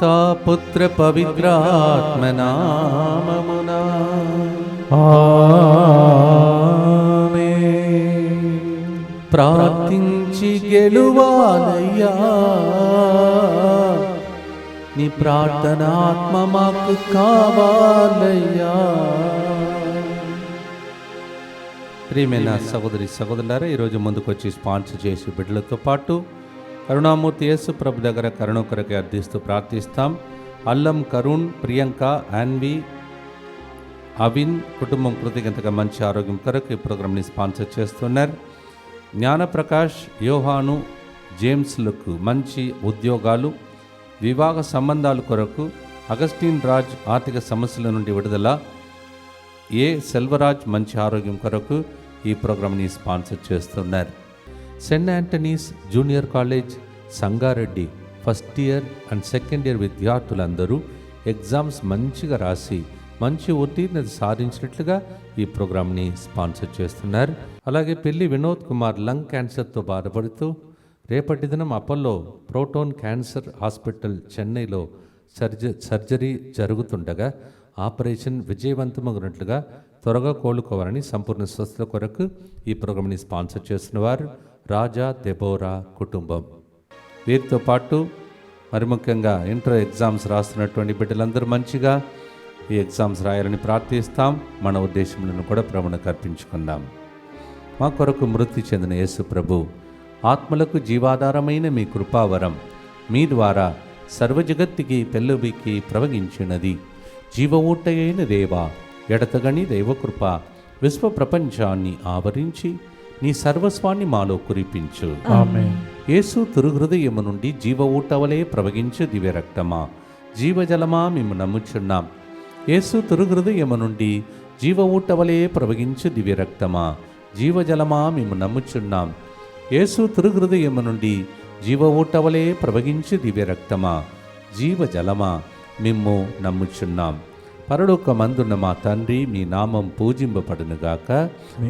పితాపుత్ర పుత్ర పవిత్రాత్మ ప్రార్థించి గెలువాలయ్యా. నీ ప్రార్థనాత్మ మాకు కావాలయ్యా. ప్రియమైన సహోదరి సహోదరులారా ఈరోజు ముందుకు వచ్చి స్పాన్సర్ చేసి బిడ్డలతో పాటు కరుణామూర్తి యేసు ప్రభు దగ్గర కరుణ కొరకే అర్థిస్తూ ప్రార్థిస్తాం. అల్లం కరుణ్ ప్రియాంక ఆన్వి అవిన్ కుటుంబం కృతజ్ఞతగా మంచి ఆరోగ్యం కొరకు ఈ ప్రోగ్రామ్ని స్పాన్సర్ చేస్తున్నారు. జ్ఞానప్రకాష్ యోహాను జేమ్స్లకు మంచి ఉద్యోగాలు వివాహ సంబంధాల కొరకు అగస్టిన్ రాజ్ ఆర్థిక సమస్యల నుండి విడుదల ఏ సెల్వరాజ్ మంచి ఆరోగ్యం కొరకు ఈ ప్రోగ్రామ్ని స్పాన్సర్ చేస్తున్నారు. Saint Antony's junior college Sangareddy first year and second year విద్యార్థులందరూ ఎగ్జామ్స్ మంచిగా రాసి మంచి ఉత్తీర్ణత సాధించినట్లుగా ఈ ప్రోగ్రామ్ని స్పాన్సర్ చేస్తున్నారు. అలాగే పెళ్ళి వినోద్ కుమార్ లంగ్ క్యాన్సర్తో బాధపడుతూ రేపటి దినం అపోలో ప్రోటోన్ క్యాన్సర్ హాస్పిటల్ చెన్నైలో సర్జ సర్జరీ జరుగుతుండగా ఆపరేషన్ విజయవంతమగినట్లుగా త్వరగా కోలుకోవాలని సంపూర్ణ స్వస్థత కొరకు ఈ ప్రోగ్రామ్ని స్పాన్సర్ చేస్తున్నవారు. వారు రాజా దెబోరా కుటుంబం. వీరితో పాటు మరి ముఖ్యంగా ఇంటర్ ఎగ్జామ్స్ రాస్తున్నటువంటి బిడ్డలందరూ మంచిగా ఈ ఎగ్జామ్స్ రాయాలని ప్రార్థిస్తాం. మన ఉద్దేశములను కూడా ప్రమణ కల్పించుకుందాం మా కొరకు మృతి చెందిన యేసు ప్రభు ఆత్మలకు జీవాధారమైన మీ కృపావరం మీ ద్వారా సర్వజగత్తుకి పెళ్ళుబికి ప్రవగించినది జీవ దేవ దేవా ఎడతగని దైవకృప విశ్వ ప్రపంచాన్ని ఆవరించి నీ సర్వస్వాన్ని మాలో కురిపించు. యేసు తిరుహృదయము నుండి జీవ ఊటవలే ప్రవగించు దివ్య రక్తమా. జీవజలమా మేము నమ్ముచున్నాం. యేసు తిరుహృదయము నుండి జీవ ఊటవలే ప్రవగించు దివ్య రక్తమా. జీవజలమా మేము నమ్ముచున్నాం. యేసు తిరుహృదయము నుండి జీవ ఊటవలే ప్రవగించు దివ్య రక్తమా. జీవజలమా మిమ్ము నమ్ముచున్నాం. పరలోకమందున్న మా తండ్రి మీ నామం పూజింపబడునుగాక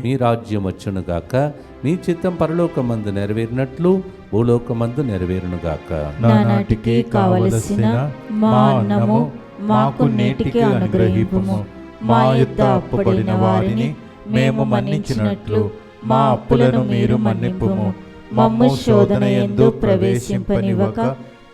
మీ రాజ్యం వచ్చునుగాక మీ చిత్తం పరలోకమందు నెరవేరినట్లు భూలోకమందు నెరవేరునుగాక. నానాటికి కావలసిన మా అన్నము మాకు నేటికి అనుగ్రహింపుము. మా యొద్ద అప్పుబడిన వారిని మేము మన్నించినట్లు మా అప్పులను మీరు మన్నింపుము. మమ్ము శోధన ఎందు ప్రవేశింపనివ్వక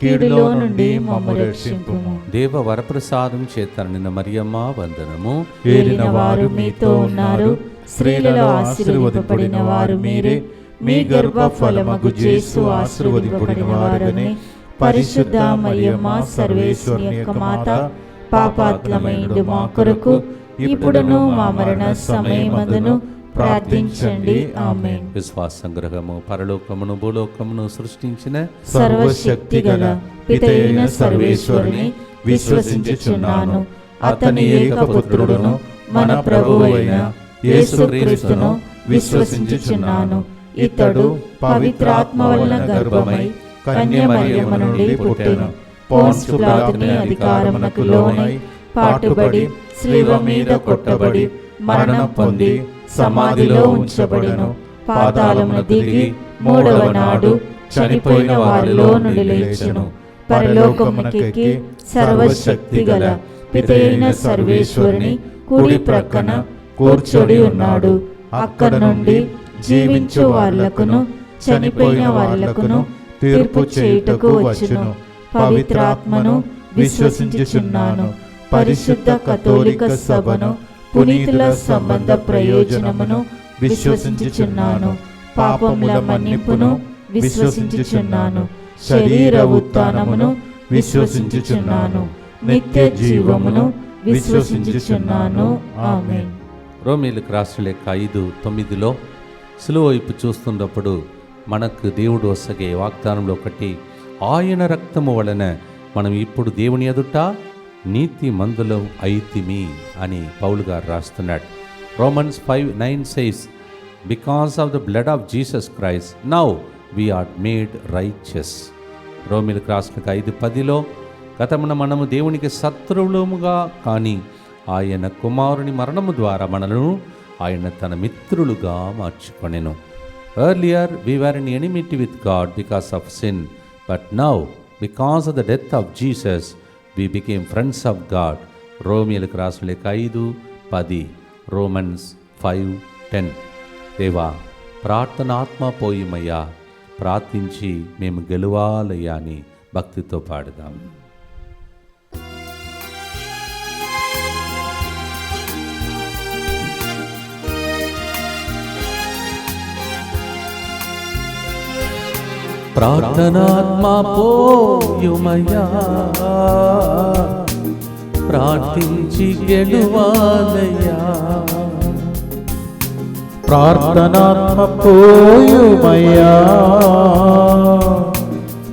కీడులో నుండి మమ్ము రక్షింపుము. దేవ వరప్రసాదం చేత నిన్న మరియమ్మ వందనము. ఏలిన వారు మీతో ఉన్నారు. స్త్రీలలో ఆశీర్వదింపబడిన వారు మీరే. మీ గర్భ ఫలమగు జేసు ఆశీర్వదింపబడిన వారని. పరిశుద్ధ మరియమ్మ సర్వేశ్వరి యొక్క మాత పాపాత్లమైండు మా కొరకు. ఇప్పుడును మా మరణ సమయమందును. ప్రార్థించండి. ఆమేన్. విశ్వాస సంగ్రహము పరలోకమును భూలోకమును సృష్టించిన సర్వశక్తి గల పితైన సర్వేశ్వరుని విశ్వసించుచున్నాను. అతని ఏకపుత్రుడును మన ప్రభువైన యేసుక్రీస్తును విశ్వసించుచున్నాను. ఇతడు పవిత్రాత్మ వలన గర్భమై కన్య మరియమ్మ నుండి పుట్టెను. పోన్సు పిలాతుని అధికారమునకు లోనై పాటుబడి శిలువ మీద కొట్టబడి మరణం పొంది సమాధిలో ఉంచబడెను. పాతాళమును దిగి మూడవ నాడు చనిపోయిన వారిలో నుండి లేచెను. పరలోకమునకెక్కి సర్వశక్తి గల పితైన సర్వేశ్వరుని కుడి ప్రక్కన కూర్చొని ఉన్నాడు. అక్కడ నుండి జీవించు వాళ్ళకును చనిపోయిన వాళ్ళకును తీర్పు చేయుటకు వచ్చును. పవిత్రాత్మను విశ్వసించుచున్నాను. పరిశుద్ధ కథోలిక సభను పునీతుల సంబంధ ప్రయోజనమును విశ్వసించుచున్నాను. పాపముల మన్నింపును విశ్వసించుచున్నాను. శరీర ఉత్థానమును విశ్వసించుచున్నాను. నిత్య జీవమును విశ్వసించుచున్నాను. ఆమె రోమిలకు రాసిన లేఖ ఐదు తొమ్మిదిలో సులువ వైపు చూస్తున్నప్పుడు మనకు దేవుడు వసగే వాగ్దానంలో ఒకటి ఆయన రక్తము వలన మనం ఇప్పుడు దేవుని ఎదుట నీతి మందులం అయితిమి అని పౌలు గారు రాస్తున్నాడు. Romans five nine says because of the blood of Jesus Christ now we are made righteous రోమిల్ రాసిన ఐదు పదిలో గతమున మనము దేవునికి శత్రువులముగా కానీ ఆయన కుమారుని మరణము ద్వారా మనలను ఆయన తన మిత్రులుగా మార్చుకొనెను. Earlier we were in enmity with God because of sin but now because of the death of Jesus we became friends of God రోమియలకు రాసిన లేక ఐదు పది రోమన్స్ ఫైవ్ టెన్. దేవా ప్రార్థనాత్మ పోయిమయ్యా ప్రార్థించి మేము గెలువాలయ్యా అని భక్తితో పాడుదాం. ప్రార్థనాత్మా పోయుమయా ప్రార్థించి గెలువాలయ్యా. ప్రార్థనాత్మ పోయుమయా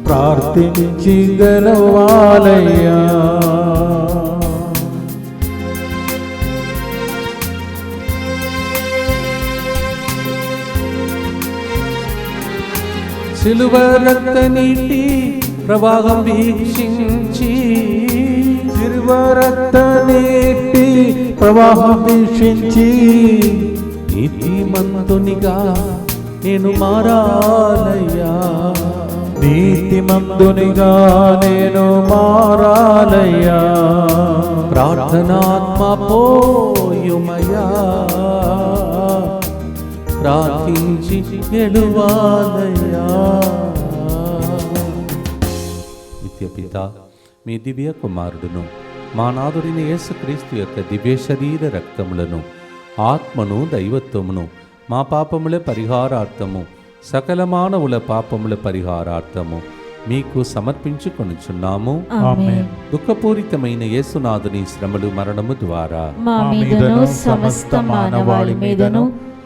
ప్రార్థించి గెలవాలయ్యా. సిలువ రక్త నీటి ప్రవాహం వీక్షించి సిలువ రక్త నీటి ప్రవాహం వీక్షించి నీతి మందునిగా నేను మారాలయ్యా. నీతి మందునిగా నేను మారాలయ్యా. ప్రార్థనాత్మ పోయుమయా ప్రార్థించి గెలువాలయ్యా నిత్యపిత మీ దివ్య కుమారుడును మా నాదుడిని యేసుక్రీస్తు యొక్క దివ్య శరీర రక్తములను ఆత్మను దైవత్వమును మా పాపముల పరిహారార్థము సకల మానవుల పాపముల పరిహారార్థము మీకు సమర్పించుకొనుచున్నాము. ఆమేన్. దుఃఖపూరితమైన యేసునాథుని శ్రమలు మరణము ద్వారా మా మీదను సమస్త మానవాళి మీదను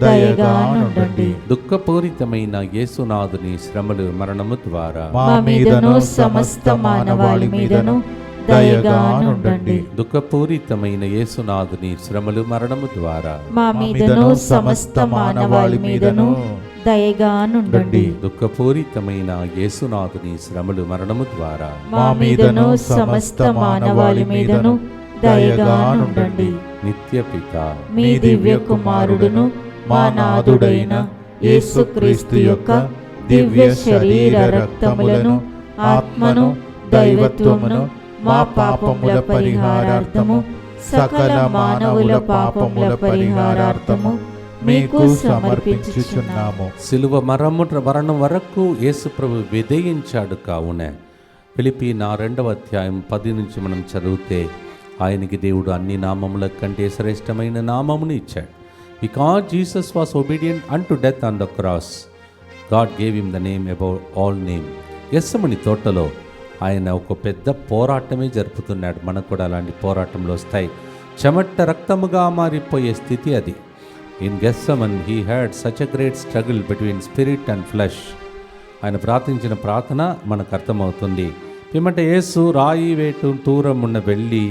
దయగా నుండండి దుఃఖపూరితమైన యేసునాథుని శ్రమలు మరణము ద్వారా. మా మీదను సమస్త మానవాళి మీదను దయగా నుండండి దుఃఖపూరితమైన యేసునాథుని శ్రమలు మరణము ద్వారా. మా మీదను సమస్త మానవాళి మీదను దయగా నుండండి దుఃఖపూరితమైన యేసునాథుని శ్రమలు మరణము ద్వారా. మా మీదను సమస్త మానవాళి మీదను దయగా నుండండి నిత్య పిత. మీ దివ్య కుమారుడును మా నాథుడైన యేసుక్రీస్తు యొక్క దివ్య శరీర రక్తములను ఆత్మను దైవత్వమును మా పాపముల పరిహారార్థము సకల మానవుల పాపముల పరిహారార్థము మీకు సమర్పించుచున్నాము. సిలువ మరము మరణం వరకు యేసుప్రభు విధేయించాడు కావున. పిలిపి నా రెండవ అధ్యాయం పది నుంచి మనం చదివితే ఆయనకి దేవుడు అన్ని నామముల కంటే శ్రేష్టమైన నామమును ఇచ్చాడు. Because Jesus was obedient unto death on the cross God gave him the name above all name Gethsemane తోటలో ఆయన ఒక పెద్ద పోరాటమే జరుపుతున్నాడు. మనకు కూడా అలాంటి పోరాటంలో వస్తాయి. చెమట్ట రక్తముగా మారిపోయే స్థితి అది. In Gethsemane he had such a great struggle between spirit and flesh ఆయన ప్రార్థించిన ప్రార్థన మనకు అర్థమవుతుంది. పిమ్మట యేసు రాయి వేటు దూరం ఉన్న వెళ్ళి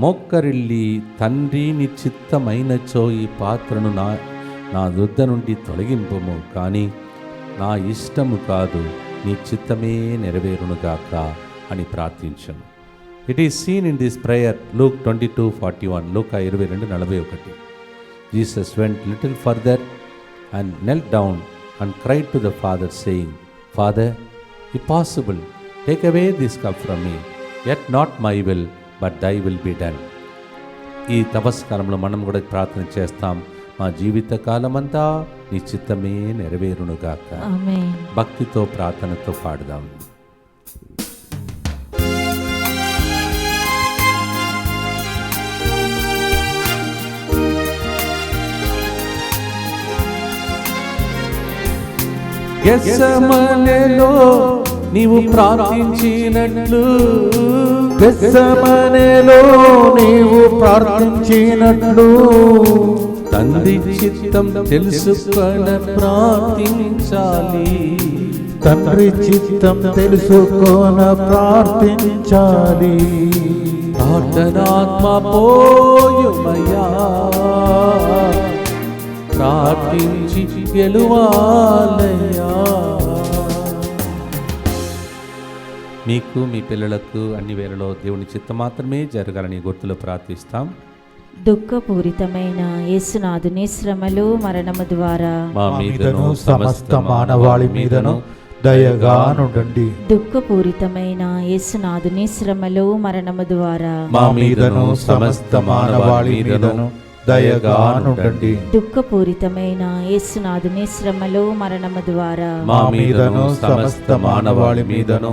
మోక్కరిల్లి తండ్రి నీ చిత్తమైనచో ఈ పాత్రను నా నా దుద్ద నుండి తొలగింపము కానీ నా ఇష్టము కాదు నీ చిత్తమే నెరవేరునుగాక అని ప్రార్థించను. It is seen in this prayer Luke twenty two forty one Luke ఇరవై రెండు నలభై ఒకటి Jesus went little further and knelt down and cry to the Father saying Father if possible take away this cup from me yet not my will but thy will be done. ఈ తపస్కాలంలో మనం కూడా ప్రార్థన చేస్తాం. మా జీవిత కాలమంతా నీ చిత్తమే నెరవేరునుగాక. భక్తితో ప్రార్థనతో పాడుదాం. గెస్సమనెలో నీవు ప్రార్థించినట్లు గెస్సమనేలో నీవు ప్రార్థించినట్లు తండ్రి చిత్తం తెలుసుకొన ప్రార్థించాలి. తండ్రి చిత్తం తెలుసుకొన ప్రార్థించాలి. ప్రార్థనాత్మ పోయుమయా ప్రార్థించి గెలువాలయ్యా. మీకు మీ పిల్లలకు అన్ని వేళలో దేవుని చిత్తం మాత్రమే జరగాలని గుర్తులు ప్రార్థిస్తాం. దుఃఖపూరితమైన యేసునాథుని శ్రమలు మరణము ద్వారా. మా మీదను సమస్త మానవాళి మీదను దయగా నుండండి దుఃఖపూరితమైన యేసునాథుని శ్రమలు మరణము ద్వారా. మా మీదను సమస్త మానవాళి మీదను దయగా నుండండి దుఃఖపూరితమైన యేసునాథుని శ్రమలు మరణము ద్వారా. మా మీదను సమస్త మానవాళి మీదను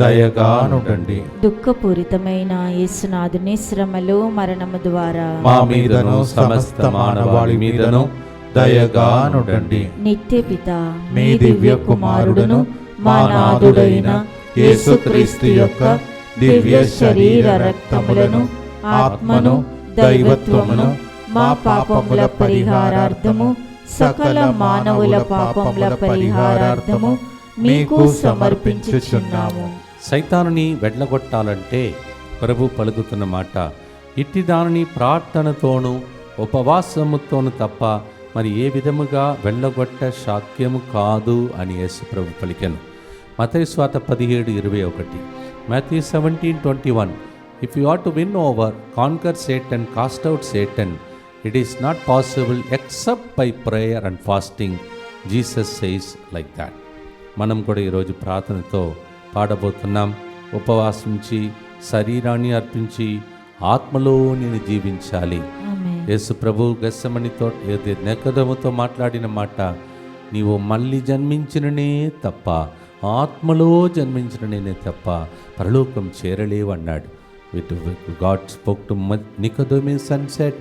దయగా నుండండి దుఃఖపూరితమైన యేసునాథుని శ్రమలు మరణము ద్వారా. మా మీదను సమస్త మానవాళి మీదను దయగా నుండండి నిత్య పిత మీ దివ్య కుమారుడును మా నాథుడైన యేసుక్రీస్తు యొక్క దివ్య శరీర రక్తములను ఆత్మను దైవత్వమును మా పాపముల పరిహారార్థము సకల మానవుల పాపముల పరిహారార్థము మీకు సమర్పించుచున్నాము. సైతానుని వెడ్లగొట్టాలంటే ప్రభు పలుకుతున్న మాట ఇట్టి దానిని ప్రార్థనతోనూ ఉపవాసముతోను తప్ప మరి ఏ విధముగా వెళ్ళగొట్ట శాక్యము కాదు అని యేసు ప్రభు పలికెను. మతీ స్వాత పదిహేడు ఇరవై ఒకటి. Matthew seventeen twenty one. If you are to win over conquer Satan cast out Satan it is not possible except by prayer and fasting Jesus says like that మనం కూడా ఈరోజు ప్రార్థనతో పాడబోతున్నాం. ఉపవాసించి శరీరాన్ని అర్పించి ఆత్మలో నేను జీవించాలి. యేసు ప్రభు గస్సమనితో ఏది నెకదముతో మాట్లాడిన మాట నీవు మళ్ళీ జన్మించిననే తప్ప ఆత్మలో జన్మించిననే తప్ప పరలోకం చేరలేవు అన్నాడు with God spoke to Nicodemus sunset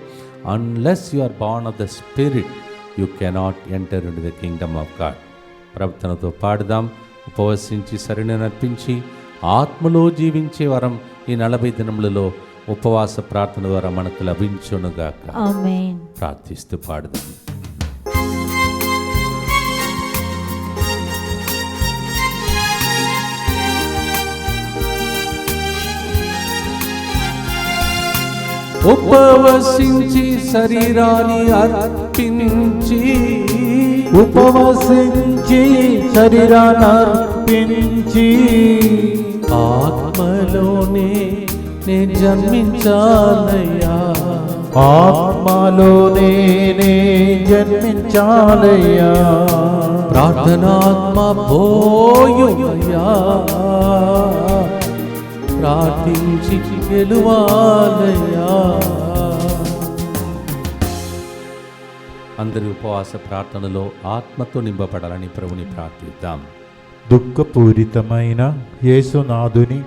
unless you are born of the spirit you cannot enter in the kingdom of God. ప్రవర్తనతో పాడుదాం. ఉపవసించి సరిని నర్పించి ఆత్మలో జీవించే వరం ఈ నలభై దినములలో ఉపవాస ప్రార్థన ద్వారా మనకు లభించునుగాక. ప్రార్థిస్తూ పాడుదాం. ఉపవసించి శరీరాన్ని అర్పించి ఉపవసించి శరీరాన్ని అర్పించి ఆత్మలోనే నేను జన్మించాలయ్యా. ఆత్మలోనే నే జన్మించాలయ్యా. ప్రార్థనాత్మ పోయుమయ్యా ప్రార్థించి గెలువాలయ్యా. అందరి ఉపవాస ప్రార్థనలో ఆత్మతో నింపబడాలని ప్రభుని ప్రార్థిద్దాం. దుఃఖపూరితమైన యేసునాథుని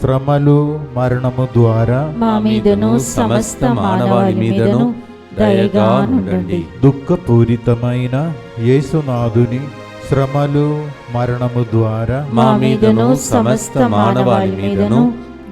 శ్రమలు మరణము ద్వారా మా మీదను సమస్త మానవాళి మీదను దయగా నుండండి. దుఃఖపూరితమైన యేసునాథుని శ్రమలు మరణము ద్వారా మా మీదను సమస్త మానవాళి మీదను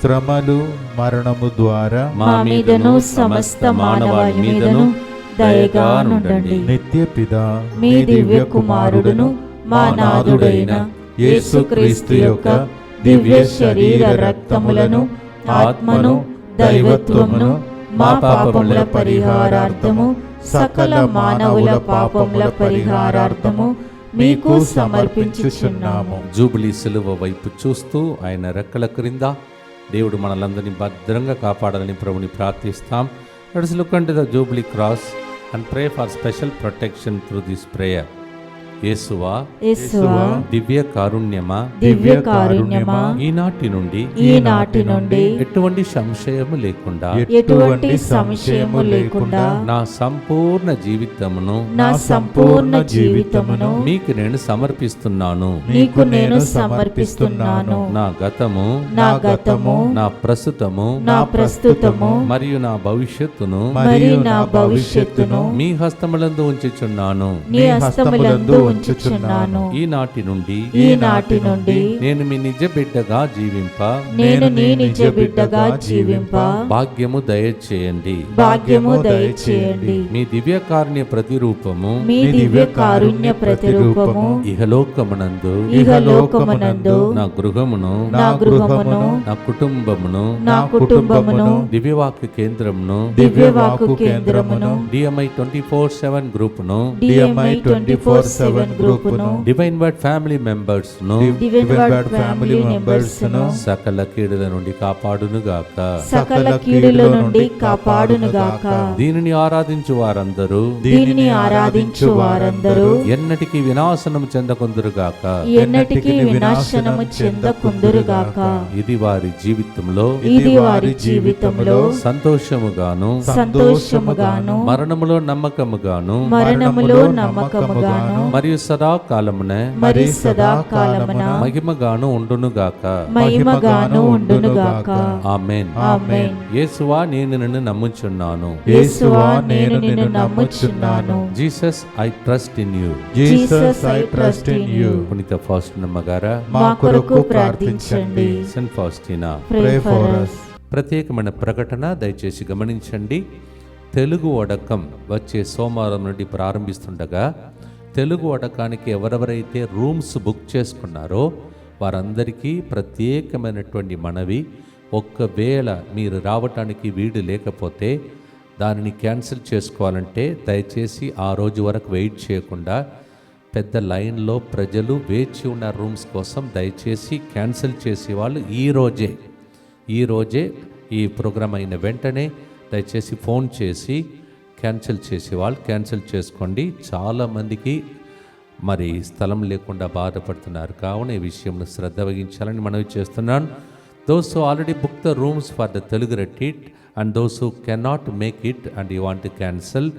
శ్రమలు మరణము ద్వారా మా మీదను సమస్త మానవాళి మీదను దయగా నుండండి. నిత్య పిత మీ దివ్య కుమారుడును మా నాథుడైన యేసుక్రీస్తు యొక్క దివ్య శరీర రక్తములను ఆత్మను దైవత్వమును మా పాపముల పరిహారార్థము సకల మానవుల పాపముల పరిహారార్థము మీకు సమర్పించుచున్నాము. జూబిలీ సిలువ వైపు చూస్తూ ఆయన రెక్కల క్రింద దేవుడు మనలందరినీ భద్రంగా కాపాడాలని ప్రభుని ప్రార్థిస్తాం. Let's look unto the jubilee cross and pray for special protection through this prayer యేసువా యేసువా దివ్య కారుణ్యమా దివ్య కారుణ్యమా ఈనాటి నుండి ఈనాటి నుండి ఎటువంటి సంశయము లేకుండా ఎటువంటి సంశయము లేకుండా నా సంపూర్ణ జీవితమును నా సంపూర్ణ జీవితమును మీకు నేను సమర్పిస్తున్నాను. నీకు నేను సమర్పిస్తున్నాను. నా గతము నా గతము నా ప్రస్తుతము నా ప్రస్తుతము మరియు నా భవిష్యత్తును మరియు నా భవిష్యత్తును మీ హస్తములందు ఉంచుచున్నాను. నీ హస్తములందు ఉంచుచున్నాను. ఈనాటి నుండి ఈనాటి నుండి నేను మీ నిజ బిడ్డగా జీవింప. నేను నీ నిజ బిడ్డగా జీవింప. భాగ్యము దయచేయండి. భాగ్యము దయచేయండి. మీ దివ్యకారుణ్య ప్రతిరూపము. మీ దివ్య కారుణ్య ప్రతిరూపము. ఇహలోకమునందు ఇహలోకమునందు నా గృహమును నా గృహమును నా కుటుంబమును నా కుటుంబమును దివ్యవాక్య కేంద్రమును దివ్యవాకు కేంద్రమును డిఎంఐ ట్వంటీ ఫోర్ సెవెన్ గ్రూపును డిఎంఐ ట్వంటీ ఫోర్ సెవెన్ గ్రూపును డివైన్ వర్డ్ ఫ్యామిలీ మెంబర్స్ను డివైన్ ఫ్యామిలీ మెంబర్స్ను సకల కీడుల నుండి కాపాడునుగాక సకల కీడుల నుండి కాపాడునుగాక దీనిని ఆరాధించు వారందరూ దీనిని ఆరాధించు వారందరూ ఎన్నటికి వినాశనం చెందకుందురుగాక ఎన్నటికీ వినాశనము చెందకుందురుగాక ఇది వారి జీవితంలో ఇది వారి జీవితంలో సంతోషముగాను సంతోషముగాను మరణములో నమ్మకముగాను మరణములో నమ్మకముగాను మరియు సదాకాలమున మరి సదాకాలమున మహిమగాను ఉండునుగాక మహిమగాను ఉండునుగాక ఆమెన్. ఆమేన్. యేసువా నేను నిన్ను నమ్ముచున్నాను. యేసువా నేను నిన్ను నమ్ముచున్నాను. Jesus I trust in you. Jesus I trust in you. పునీత ఫాస్టినమ్మ గారా మా కొరకు ప్రార్థించండి. Saint Faustina Pray for us. ప్రత్యేకమైన ప్రకటన దయచేసి గమనించండి. తెలుగు వడకం వచ్చే సోమవారం నుండి ప్రారంభిస్తుండగా తెలుగు వడకానికి ఎవరెవరైతే రూమ్స్ బుక్ చేసుకున్నారో వారందరికీ ప్రత్యేకమైనటువంటి మనవి. ఒక్కవేళ మీరు రావటానికి వీడు లేకపోతే దానిని క్యాన్సిల్ చేసుకోవాలంటే దయచేసి ఆ రోజు వరకు వెయిట్ చేయకుండా పెద్ద లైన్లో ప్రజలు వేచి ఉన్న రూమ్స్ కోసం దయచేసి క్యాన్సిల్ చేసే వాళ్ళు ఈ రోజే. ఈ రోజే ఈ ప్రోగ్రాం అయిన వెంటనే దయచేసి ఫోన్ చేసి క్యాన్సిల్ చేసే వాళ్ళు క్యాన్సిల్ చేసుకోండి. చాలామందికి మరి స్థలం లేకుండా బాధపడుతున్నారు. కావున ఈ విషయంలో శ్రద్ధ వహించాలని మనవి చేస్తున్నాను. Those already book the rooms for the Telugu retreat and those who cannot make it and you want cancel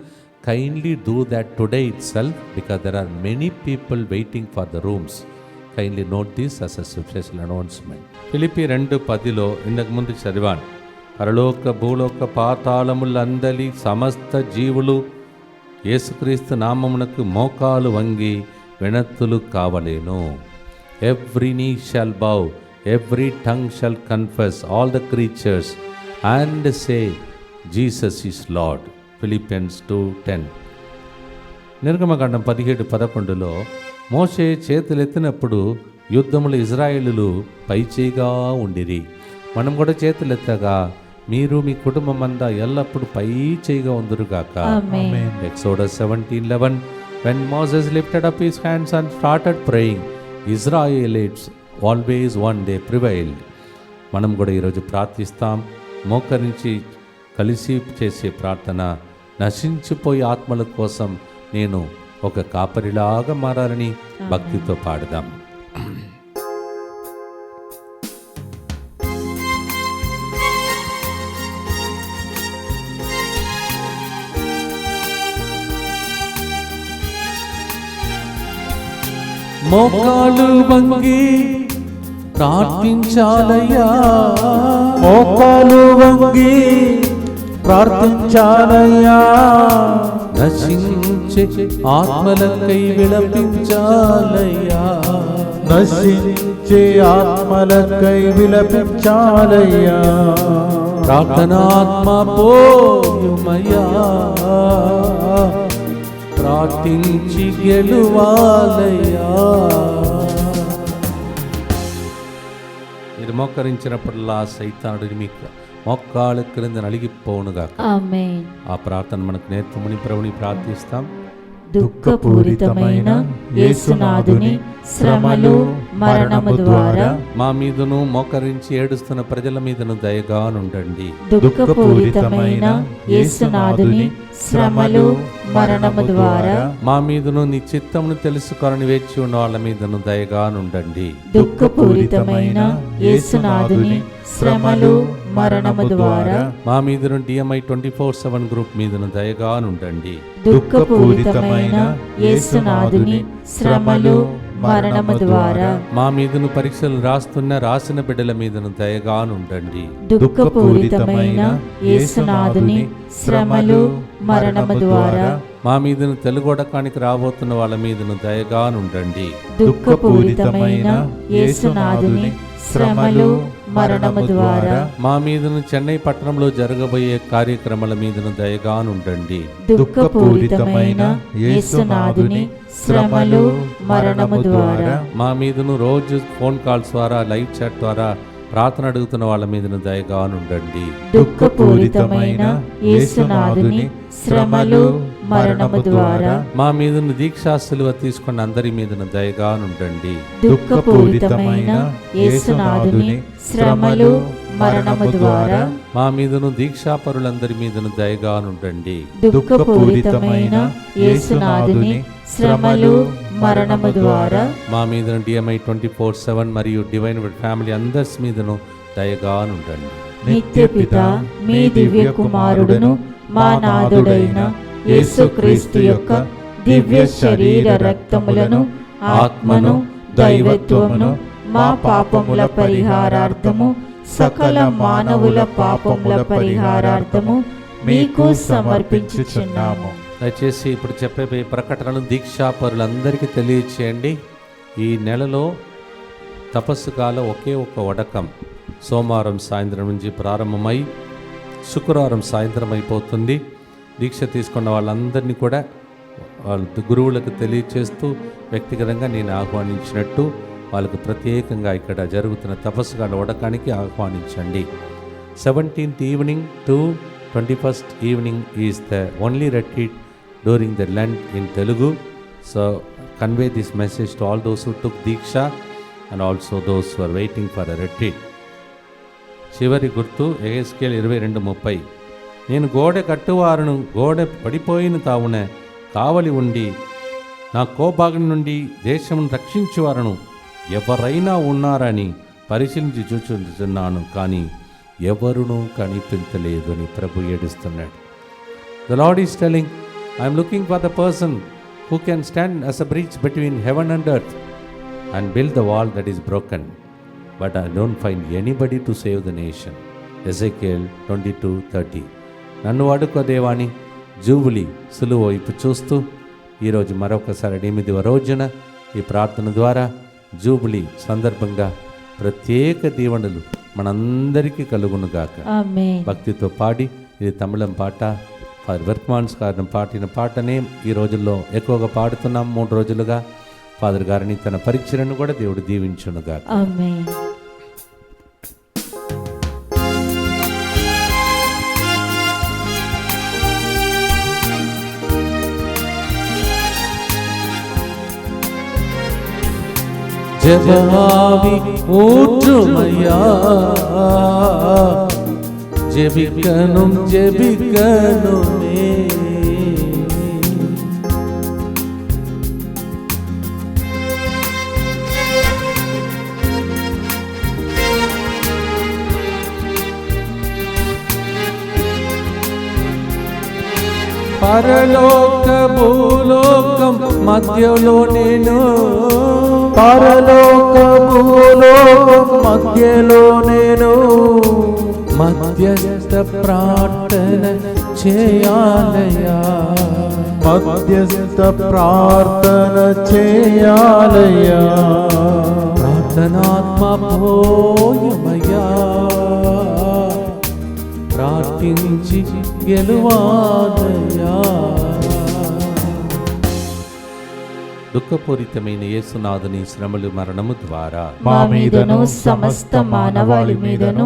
kindly do that today itself because there are many people waiting for the rooms kindly note this as a special announcement Philippi రెండు పదిలో ఇంతకుముందు చదివాను. పరలోక భూలోక పాతాళములందలి సమస్త జీవులు యేసుక్రీస్తు నామమునకు మోకాలు వంగి వినత్తులు కావలేను. Every knee shall bow every tongue shall confess all the creatures and say Jesus is Lord Philippians two ten. నిర్గమకాండం పదిహేడు పదకొండులో మోషే చేతులెత్తినప్పుడు యుద్ధములు ఇజ్రాయేలులు పైచేయిగా ఉండిరి. మనం కూడా చేతులెత్తగా మీరు మీ కుటుంబం అంతా ఎల్లప్పుడూ పై చేయిగా ఉందరుగాక. ఆమేన్. Exodus 17:11 When Moses lifted up his hands and started praying, Israelites always one day prevailed. మనం కూడా ఈరోజు ప్రార్థిస్తాం. మోకరించి కలిసి చేసే ప్రార్థన నశించిపోయే ఆత్మల కోసం నేను ఒక కాపరిలాగా మారాలని భక్తితో పాడదాం. మోకాలు వంగి ప్రార్థించాలయ్యా. మోకాలు వంగి ప్రార్థించాలయ్యా. నశించే ఆత్మలకై విలపించాలయ్యా. నశించే ఆత్మలకై విలపించాలయ్యా. ప్రార్థనాత్మ పోయుమయ్యా. ప్రార్థించి గెలువాలయ్యా మీరు మోకరించినప్పుడల్లా సైతానుడిని మీకు మోకాళ్ళ క్రింద నలిగిపోవునుగా ఆమేన్ ఆ ప్రార్థన మనకు నేర్పమని ప్రభుని ప్రార్థిస్తాం దుఃఖపూరితమైన యేసునాథుని శ్రమలు మరణము ద్వారా మా మీదను మోకరించి ఏడుస్తున్న ప్రజల మీదను దయగా నుండండి. దుఃఖపూరితమైన యేసునాథుని శ్రమలు మరణము ద్వారా మా మీదను నీ చిత్తమును తెలుసుకొనని వేచి ఉన్న వాళ్ళ మీదను దయగా నుండండి. దుఃఖపూరితమైన యేసునాథుని శ్రమలు మరణము ద్వారా మా మీదను DMI twenty four seven group మీదను దయగా నుండండి దుఃఖపూరితమైన యేసునాథుని శ్రమలు మరణము ద్వారా మా మీదను పరీక్షలు రాస్తున్న రాసిన బిడ్డల మీదను దయగా నుండండి దుఃఖపూరితమైన యేసునాథుని శ్రమలు మరణము ద్వారా మా మీదను తెలుగొడకానికి రాబోతున్న వాళ్ళ మీదను దయగా నుండండి దుఃఖపూరితమైన యేసునాథుని శ్రమలు మరణము ద్వారా మా మీదను చెన్నై పట్టణంలో జరగబోయే కార్యక్రమాల మీదను దయగా నుండండి దుఃఖపూరితమైన యేసునాథుని శ్రమలు మరణము ద్వారా మా మీదను రోజు ఫోన్ కాల్స్ ద్వారా లైవ్ చాట్ ద్వారా ప్రార్థన అడుగుతున్న వాళ్ళ మీదను దయగా నుండండి దుఃఖపూరితమైన యేసునాథుని శ్రమలు మరణము ద్వారా మా మీదను దీక్షా సిలువ తీసుకున్న అందరి మీదను దయగా నుండండి దుఃఖపూరితమైన యేసునాథుని శ్రమలు మరణము ద్వారా మా మీదను దీక్షాపరులందరి మీదను దయగా నుండండి దుఃఖపూరితమైన యేసునాథుని శ్రమలు మరణము ద్వారా మా మీదను డిఎంఐ ట్వంటీ ఫోర్ సెవెన్ మరియు డివైన్ ఫ్యామిలీ అందరి మీదను దయగా నుండండి నిత్య పిత మీ దివ్య కుమారుడును మా నాథుడైన యేసుక్రీస్తు యొక్క దివ్య శరీర రక్తములను ఆత్మను దైవత్వమును మా పాపముల పరిహారార్థము సకల మానవుల పాపముల పరిహారార్థము మీకు సమర్పించుచున్నాము. దయచేసి ఇప్పుడు చెప్పే ప్రకటనలు దీక్షాపరులందరికీ తెలియచేయండి. ఈ నెలలో తపస్సు కాల ఒకే ఒక వడకం సోమవారం సాయంత్రం నుంచి ప్రారంభమై శుక్రవారం సాయంత్రం అయిపోతుంది. దీక్ష తీసుకున్న వాళ్ళందరినీ కూడా వాళ్ళ గురువులకు తెలియచేస్తూ వ్యక్తిగతంగా నేను ఆహ్వానించినట్టు వాళ్ళకు ప్రత్యేకంగా ఇక్కడ జరుగుతున్న తపస్సు కాల వడకానికి ఆహ్వానించండి. Seventeenth evening to twenty first evening is the only retreat during the Lent in Telugu so convey this message to all those who took Deeksha and also those are waiting for a retreat. చివరి గుర్తు ఏఎస్కేల్ ఇరవై రెండు ముప్పై. నేను గోడ కట్టువారును గోడ పడిపోయిన తావున కావలి ఉండి నా కోపాగ్ని నుండి దేశమును రక్షించేవారను. ఎవరైనా ఉన్నారని పరిశీలించి చూచుతున్నాను కానీ ఎవరునూ కనిపించలేదు అని ప్రభు ఏడుస్తున్నాడు. The Lord is telling I'm looking for the person who can stand as a bridge between heaven and earth and build the wall that is broken but I don't find anybody to save the nation Ezekiel twenty two thirty నన్ను వాడుకో దేవాని జూబులి సులువు వైపు చూస్తూ ఈరోజు మరొకసారి ఎనిమిదవ రోజున ఈ ప్రార్థన ద్వారా జూబులి సందర్భంగా ప్రత్యేక దీవెనలు మనందరికీ కలుగునుగాక ఆమేన్ భక్తితో పాడి ఇది తమిళం పాట ఫర్ వర్క్మాన్స్ గారిని పాడిన పాటనే ఈ రోజుల్లో ఎక్కువగా పాడుతున్నాం. మూడు రోజులుగా ఫాదర్ గారిని తన పరిచయను కూడా దేవుడు దీవించునుగా జబావి ఊற்றுమయ్యా ജപിക്കണം జెబికను పరలోక భూలోకం మధ్యలో నేను పరలోక భూలోకం మధ్యలో నేను మధ్యస్థ ప్రార్థన చేయాలయా మధ్యస్థ ప్రార్థన చేయాలయ్యా ప్రార్థనాత్మ పోయమయ్యా ప్రార్థించి గెలువాలయ్యా దుఃఖపూరితమైన యేసునాథుని శ్రమలు మరణము ద్వారా మా మీదను సమస్త మానవాళి మీదను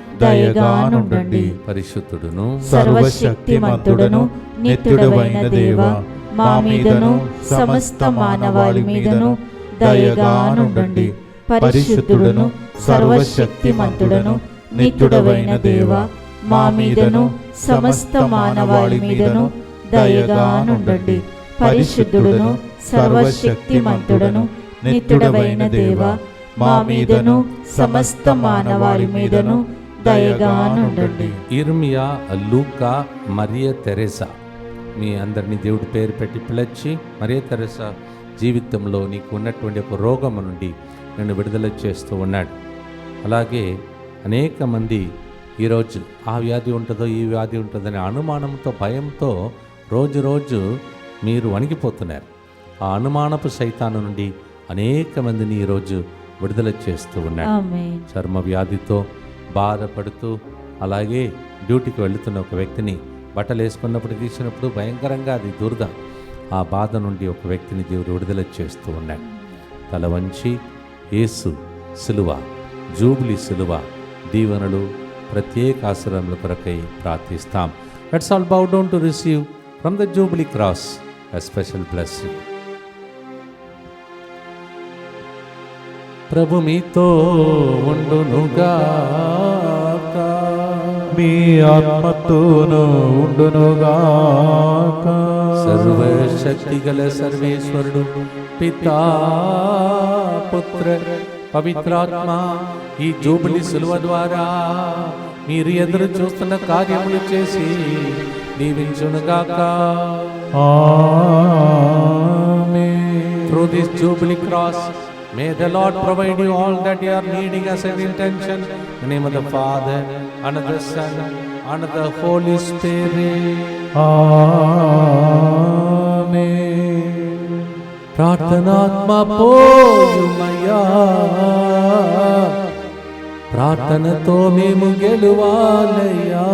దయగా నుండండి పరిశుద్ధుడును సర్వశక్తిమంతుడను నిత్యుడవైన దేవ మా మీదను సమస్త మానవాళి మీదను దయగా నుండండి పరిశుద్ధుడను సర్వశక్తిమంతుడను నిత్యుడవైన దేవ మా మీదను సమస్త మానవాళి మీదను దయగా నుండండి పరిశుద్ధుడను సర్వశక్తిమంతుడను నిత్యుడవైన దేవ మా మీదను సమస్త మానవాళి మీదను దయగా నుండండి ఇర్మియా లూకా మరియ తెరెసా. మీ అందరినీ దేవుడి పేరు పెట్టి పిలచి మరియ తెరెసా జీవితంలో నీకు ఉన్నటువంటి ఒక రోగము నుండి నన్ను విడుదల చేస్తూ ఉన్నాడు. అలాగే అనేక మంది ఈరోజు ఆ వ్యాధి ఉంటుందో ఈ వ్యాధి ఉంటుందనే అనుమానంతో భయంతో రోజు రోజు మీరు వణికిపోతున్నారు. ఆ అనుమానపు సైతాను నుండి అనేక మందిని ఈరోజు విడుదల చేస్తూ ఉన్నాడు. ఆమేన్. చర్మ వ్యాధితో బాధపడుతూ అలాగే డ్యూటీకి వెళుతున్న ఒక వ్యక్తిని బట్టలు వేసుకున్నప్పుడు తీసినప్పుడు భయంకరంగా అది దురద. ఆ బాధ నుండి ఒక వ్యక్తిని దేవుడు విడుదల చేస్తూ ఉన్నాడు. తల వంచి యేసు సిలువ జూబిలి సిలువ దీవెనలు ప్రత్యేక ఆశ్రమల కొరకై ప్రార్థిస్తాం. Let's all bow down to receive from the jubilee cross a special blessing ప్రభు మీతో ఉండునుగాక మీ ఆత్మతోను ఉండునుగాక సర్వశక్తి గల సర్వేశ్వరుడు పితా పుత్ర పవిత్రాత్మ ఈ జూబిలి సులువ ద్వారా మీరు ఎదురు చూస్తున్న కార్యములు చేసి దీవించునుగాక. Through this Jubilee cross, may the Lord provide you all that you are needing as an intention. In the name of the Father, and of the Son, and of the Holy Spirit. ఆమేన్. ప్రార్థనాత్మ పోయుమయ్యా ప్రార్థనతో మేము గెలువాలయ్యా